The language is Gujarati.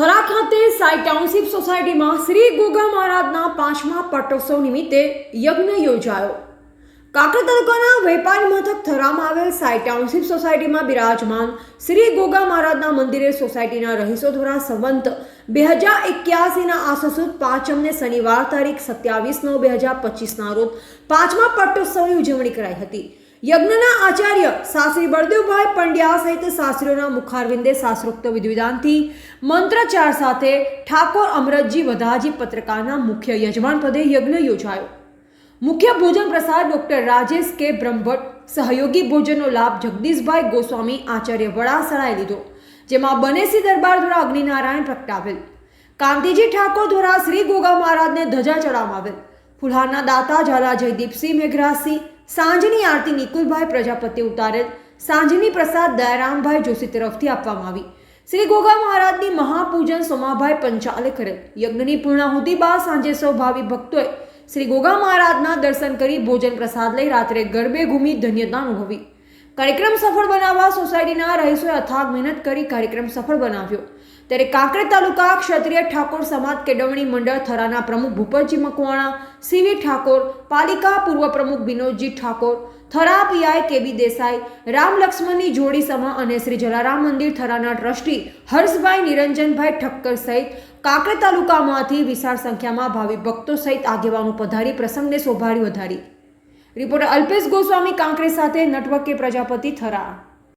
થરા ખાતે સાઈ ટાઉનશીપ સોસાયટીમાં શ્રી ગોગા મહારાજના પાંચમા પટોત્સવ નિમિત્તે યજ્ઞ યોજાયો. કાંકરા તાલુકાના વેપારી મથક થરામાં આવેલ સાઈ ટાઉનશીપ સોસાયટીમાં બિરાજમાન શ્રી ગોગા મહારાજના મંદિરે સોસાયટીના રહીશો દ્વારા સંવંત બે હજાર એક્યાસીના આસસુદ પાંચમને શનિવાર તારીખ સત્યાવીસ નવ બે હજાર પચીસના રોજ પાંચમા પટ્ટોત્સવની ઉજવણી કરાઈ હતી. યજ્ઞના આચાર્ય શાસ્ત્રી બળદેવભાઈ પંડ્યા સહિત શાસ્ત્રીઓના મુખારવિંદે શાસ્ત્રોક્ત વિધિવિધાનથી મંત્રચાર સાથે ઠાકોર અમરતજી વધાજી પત્રકારના મુખ્ય યજમાન પદે યજ્ઞ યોજાયો. મુખ્ય ભોજન પ્રસાદ ડોક્ટર રાજેશ કે બ્રહ્મભટ્ટ, સહયોગી ભોજનનો લાભ જગદીશભાઈ ગોસ્વામી આચાર્ય વડાસરાએ લીધો, જેમાં બનેસી દરબાર દ્વારા અગ્નિનારાયણ પ્રગટાવેલ. કાંતિજી ઠાકોર દ્વારા શ્રી ગોગા મહારાજને ધજા ચડાવવામાં આવેલ. ફુલહારના દાતા ઝાલા જયદીપસિંહ મેઘરાજસિંહ સાંજની આરતી નિકુલભાઈ પ્રજાપતિ ઉતારેલ. સાંજની પ્રસાદ દયારામભાઈ જોશી તરફથી આપવામાં આવી. શ્રી ગોગા મહારાજની મહાપૂજન સોમાભાઈ પંચાલે કરેલ. યજ્ઞની પૂર્ણાહુતિ બાદ સાંજે સૌ ભાવિ ભક્તોએ શ્રી ગોગા મહારાજના દર્શન કરી ભોજન પ્રસાદ લઈ રાત્રે ગરબે ઘૂમી ધન્યતા અનુભવી. કાર્યક્રમ સફળ બનાવવા સોસાયટીના રહીશોએ અથાગ મહેનત કરી કાર્યક્રમ સફળ બનાવ્યો. ત્યારે કાંકરેજ તાલુકા ક્ષત્રિય ઠાકોર સમાજ કેળવણી મંડળ થરાના પ્રમુખ ભૂપતજી મકવાણા, સીવી ઠાકોર, પાલિકા પૂર્વ પ્રમુખ વિનોદજી ઠાકોર, થરા પીઆઈ કેબી દેસાઈ, રામ લક્ષ્મણની જોડી સમા અને શ્રી જલારામ મંદિર થરાના ટ્રસ્ટી હર્ષભાઈ નિરંજનભાઈ ઠક્કર સહિત કાંકરેજ તાલુકામાંથી વિશાળ સંખ્યામાં ભાવિ ભક્તો સહિત આગેવાનો પધારી પ્રસંગને શોભારી વધારી. રિપોર્ટર અલ્પેશ ગોસ્વામી કાંકરે સાથે નટવકે પ્રજાપતિ થરા